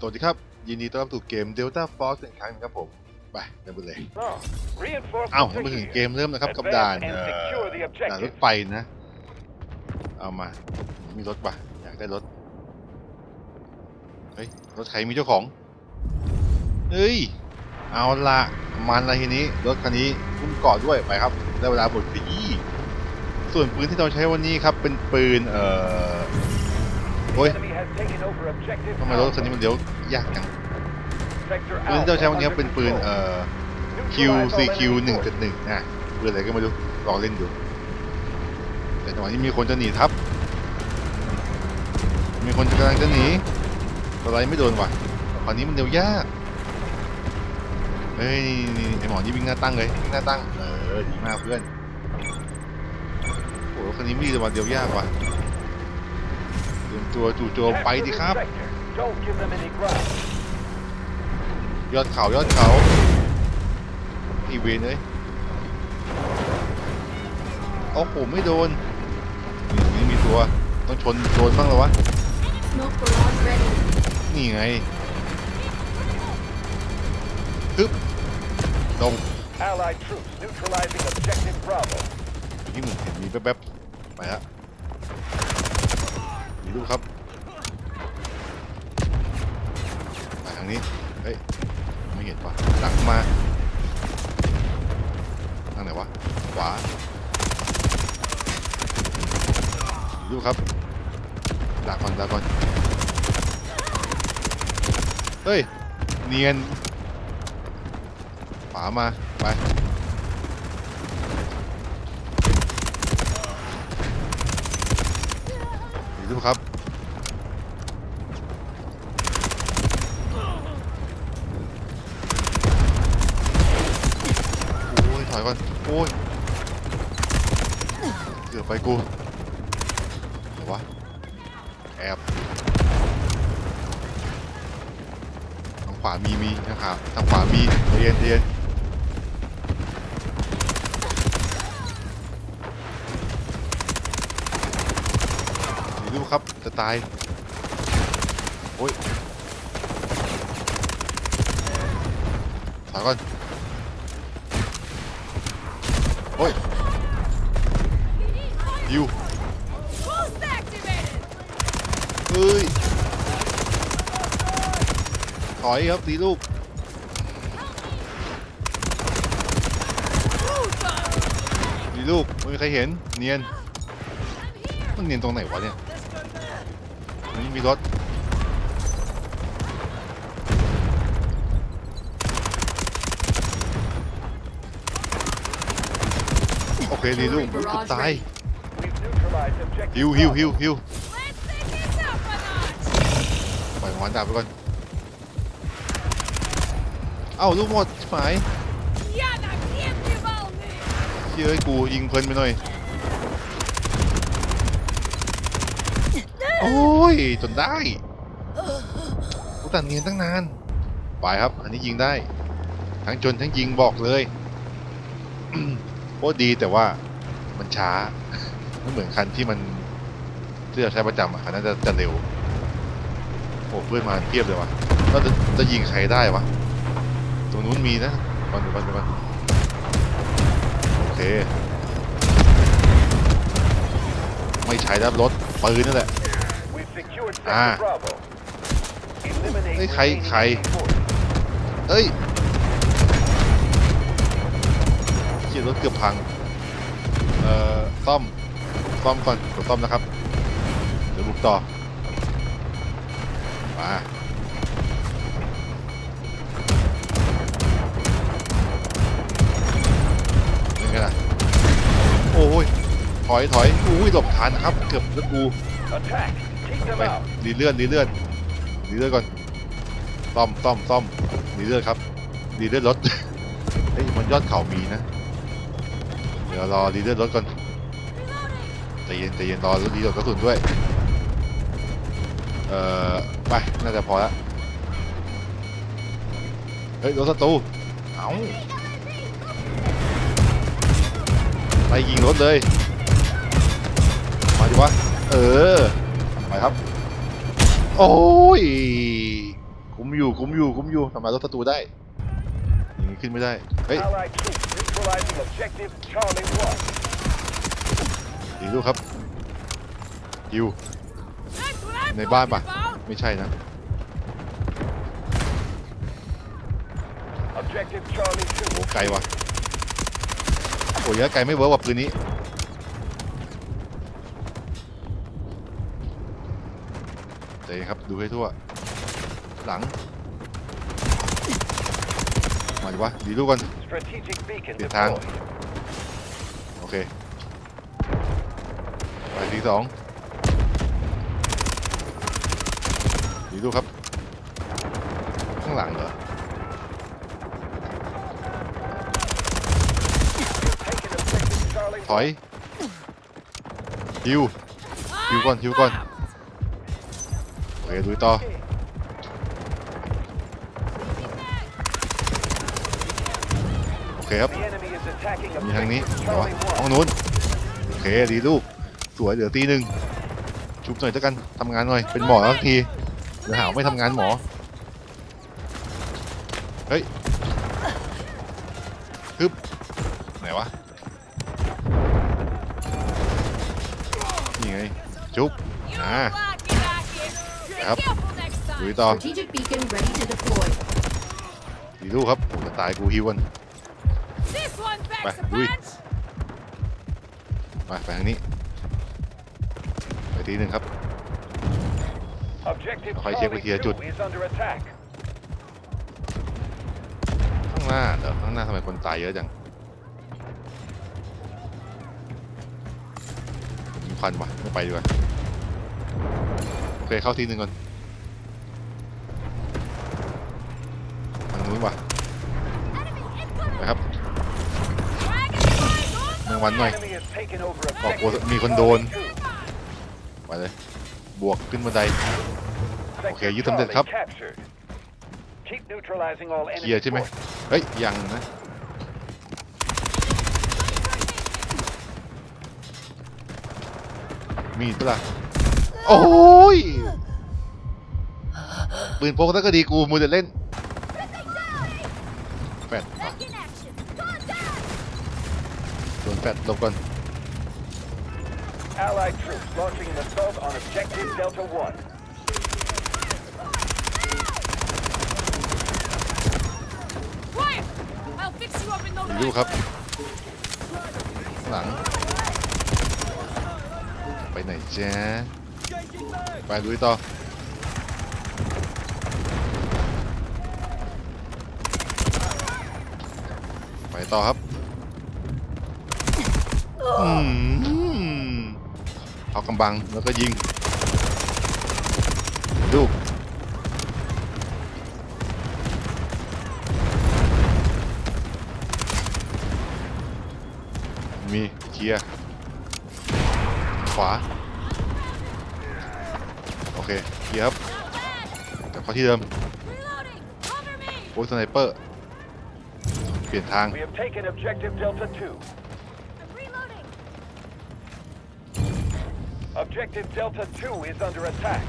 สวัสดีครับ ยินดีต้อนรับสู่เกม Delta Force อีกครั้งหนึงครับผม ไปเริ่มกันเลย So, reinforcements เอ้า are มาถึง here. เกมเริ่มนะครับกับด่าน Advance เอ่ and อ secure the ด่านรถ objective. ไฟนะ เอามา มีรถปะอยากได้รถ เฮ้ย รถใครมีเจ้าของ เฮ้ย เอาละมันละทีนี้ รถคันนี้พุ่มเกาะด้วยไปครับ ได้เวลาบทขยี้ส่วนปืนที่เราใช้วันนี้ครับ เป็นปืนเอ่อ The Oi. enemy has taken over objective ทำไมรถคันนี้มันเลี้ยวยากจัง Sector ปืนที่เราใช้ Alpha วันนี้ครับ under เป็นปืน control. เอ่อ Neutralize all QCQ enemy หนึ่ง forces. จุดหนึ่งนะปืนอะไรก็ไม่รู้ลองเล่นดูแต่จังหวะนี้มีคนจะหนีทับ มีคนกำลังจะหนีอะไรไม่โดนว่ะตอนนี้มันเร็วยากเฮ้ยนี่นี่ไอหมอนี่วิ่งหน้าตั้งเลยวิ่งหน้าตั้งเออดีมากเพื่อนโอ้โหคนนี้มีแต่วันเดียวยากว่ะ เตรียมตัวจู่โจมไปดิครับ Capture the sector. Don't give them any ground. ยอดเขายอดเขาอีเวนเอ้ยโอ้โหไม่โดนนี่มีตัวต้องชนโดนบ้างเหรอวะ Smoke barrage ready. นี่ไงฮึบลง Allied troops neutralizing objective Bravo. ที่มึงเห็นมีแป๊บๆไปฮะ มีลูกครับไปทางนี้เฮ้ยไม่เห็นปะหลังมาทางไหนวะขวามีลูกครับลากก่อนลากก่อนเฮ้ยเนียนขวามาไป มครับ โอ้ย ถอยก่อน โอ้ย เกือบไปกูไหนวะ แอบทางขวามีมีนะครับทางขวามีใจเย็นใจเย็น มีลูกครับ จะตาย โอ้ยถอยก่อน โอ้ยยิวเฮ้ย ถอยครับสีลูกสีลูก ไม่มีใครเห็น เนียน มันเนียนตรงไหนวะเนี่ย นนี้มีรถ โอเคดีลูกอุ๊ยเกือบตาย We've neutralized objective ฮิวฮิวฮิว Bravo. ฮิว Let's take this up a notch. ปล่อยมันดับไปก่อน เอ้าลูกหมดชิบหาย Я на гневе волны. เชื่อให้กูยิงเพลินไปหน่อย โอ้ย จนได้กูตัดเนียนตั้งนาน ไปครับ อันนี้ยิงได้ ทั้งจนทั้งยิงบอกเลยโคตรดีแต่ว่ามันช้าไม่เหมือนคันที่มันที่เราใช้ประจำอะคันนั้นจะจะเร็วโอ้เพื่อนมาเทียบเลยวะแล้วจะจะยิงใครได้วะตรงนู้นมีนะก่อนเดี๋ยวก่อนเดี๋ยวก่อนโอเค ไม่ใช้แล้วรถปืนนั่นแหละ We've secured sector Ah. Bravo. Eliminate Ê, khai- remaining khai. enemy forces. เอ้ยเขียรถเกือบพัง เอ่อซ่อม ซ่อมก่อนกดซ่อมนะครับ เดี๋ยวบุกต่อ มาเป็นไงล่ะโอ้ย ถอยถอยอุ้ยหลบทันครับ เกือบแล้วกู Attack. ไปดีเลื่อนดีเลื่อนดีเลื่อนก่อนซ่อมซ่อมซ่อมดีเลื่อนครับดีเลื่อนรถเฮ้ยมันยอดเขามีนะเดี๋ยวรอดีเลื่อนรถก่อนใจเย็นใจเย็นรอดีเลื่อนกระสุนด้วยเอ่อไปน่าจะพอละเฮ้ยรถศัตรูเอาไปยิงรถเลยมาดิวะเออ ไปครับ โอ้ย คุ้มอยู่คุ้มอยู่คุ้มอยู่ทำลายรถศัตรูได้ยิงขึ้นไม่ได้ เฮ้ย Allied troops neutralizing objective Charlie 1. ดีลูกครับยิว That's what I'm ในบ้านปะ talking about. ไม่ใช่นะ Objective Charlie โอ้ 2. ไกลว่ะโอ้ยไกลไม่เวิร์กว่ะปืนนี้ เย็นครับดูให้ทั่ว หลังมาดิวะดีลูกก่อน Strategic beacon Biệt thang. deployed. โอเคไปทีสองดีลูกครับ ข้างหลังเหรอ Taken objective Charlie ถอยฮิวฮิวก่อนฮิวก่อนโอ เคดูต่อโอเคครับมีทางนี้เหรอห้องนู้นโอเคดีลูกสวยเหลือตีหนึ่งชุบหน่อยแล้วกันทำงานหน่อยเป็นหมอแล้วทีเดี๋ยวหาวไม่ทำงานหมอเฮ้ยฮึบไหนวะนี่ไงจุบ You Ah. Lucky, lucky. Be Yep. careful next ดู time. ต่อ Strategic beacon ready to deploy. ดีลูกครับผมจะตายกูฮิวกัน This one Bye. packs a Ui. punch. ไปไปทางนี้ ไปทีหนึ่งครับ Objective เอาใครเช็คไป Charlie ทีละจุด2 is under attack. ข้างหน้าเดี๋ยวข้างหน้าทำไมคนตายเยอะจังมีควันว่ะไม่ไปดีกว่าโอ เคเข้าทีหนึ่งก่อนทางนู้นว่ะนะครับเมืองวันหน่อยบอกลัวมีคนโดนไปเลยบวกขึ้นบันไดโอเคยึดสำเร็จครับเคลียร์ใช่ไหมเฮ้ยยังนะมีดปะล่ะ โอ้ยปืนพกซะก็ดีกูมูจะเล่นแฟดอะ Back in action. Contact. โดนแฟดหลบก่อน Allied troops launching an assault on objective Delta 1. Quiet. I'll fix you up in no ดู time. ครับข้างหลัง ไปไหนจ๊ะ ไปดูต่อไปต่อครับเอากำบังแล้วก็ยิง ดูมีเคลียร์ขวา เคเคลียร์ครับกลับเข้าที่เดิม Reloading. Cover me. โอ้ยสไนเปอร์เปลี่ยนทาง We have taken objective Delta 2. I'm reloading. Objective Delta 2 is under attack.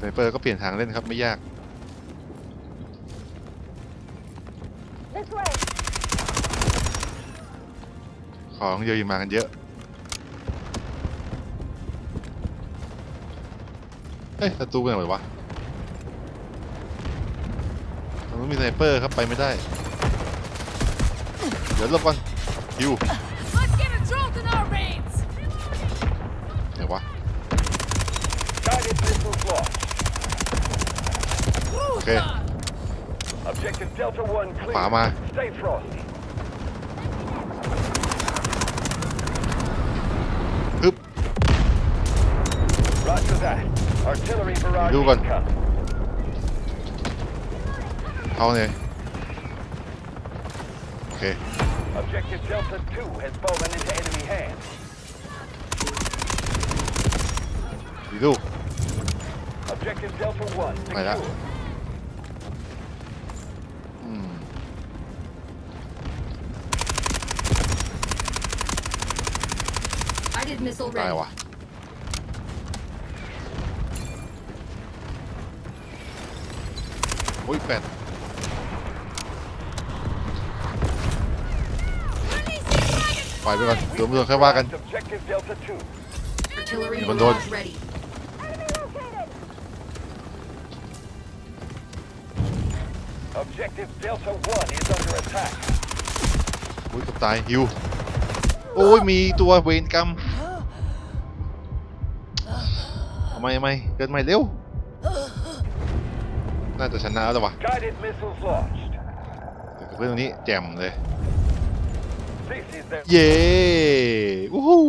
สไนเปอร์ก็เปลี่ยนทางเล่นครับไม่ยาก This way. ของเยอะมากันเยอะ เฮ้ยศัตรูไปไหนหมดวะตรงนู้นมีสไนเปอร์ครับไปไม่ได้ เดี๋ยวหลบก่อนฮิว Let's get a jolt in our veins. ไหนวะ Guided missiles lost. Okay. Wooza. Objective Delta 1 clear. ขวามา Stay frosty. ฮึบ Roger that. Artillery barrage Lưu gần. incoming. เข้าเลยโอเค Objective Delta 2 has fallen into enemy hands. ดีลูก Objective Delta 1 Mày đã. secure. อืม Guided missile ได้ ready. วะ โอ้ยแปดปล่อยไปก่อนเดี๋ยวมันโดนแค่ว่ากัน Objective Delta 2. Artillery Even though- barrage ready. Objective Delta 1 is under attack. โอ้ยเกับตายฮิวโอ้ยมีตัวเวรกรรมทำไมทำไมเกินใหม่เร็ว น่าจะชนะแล้ววะ Guided missiles launched. แต่กับเพื่อนตรงนี้แจ่มเลย This is the เย้วู้ฮู้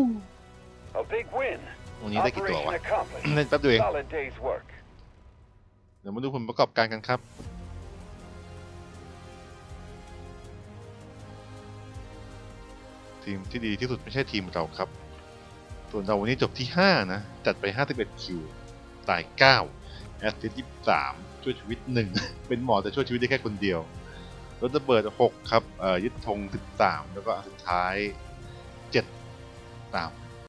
a big win. ตรงนี้ได้กี่ตัว Operation วะ accomplished. เล่นแป๊บเดียวเอง Solid day's work. เดี๋ยวมาดูผลประกอบการกันครับทีมที่ดีที่สุดไม่ใช่ทีมเราครับ ส่วนเราวันนี้จบที่ 5 นะ จัดไป 51 คิว ตาย 9 แอสซิสต์23 ช่วยชีวิตหนึ่ง เป็นหมอแต่ช่วยชีวิตได้แค่คนเดียวรถระเบิดหกครับยึดธง13แล้วก็สุดท้ายเจ็ดสาม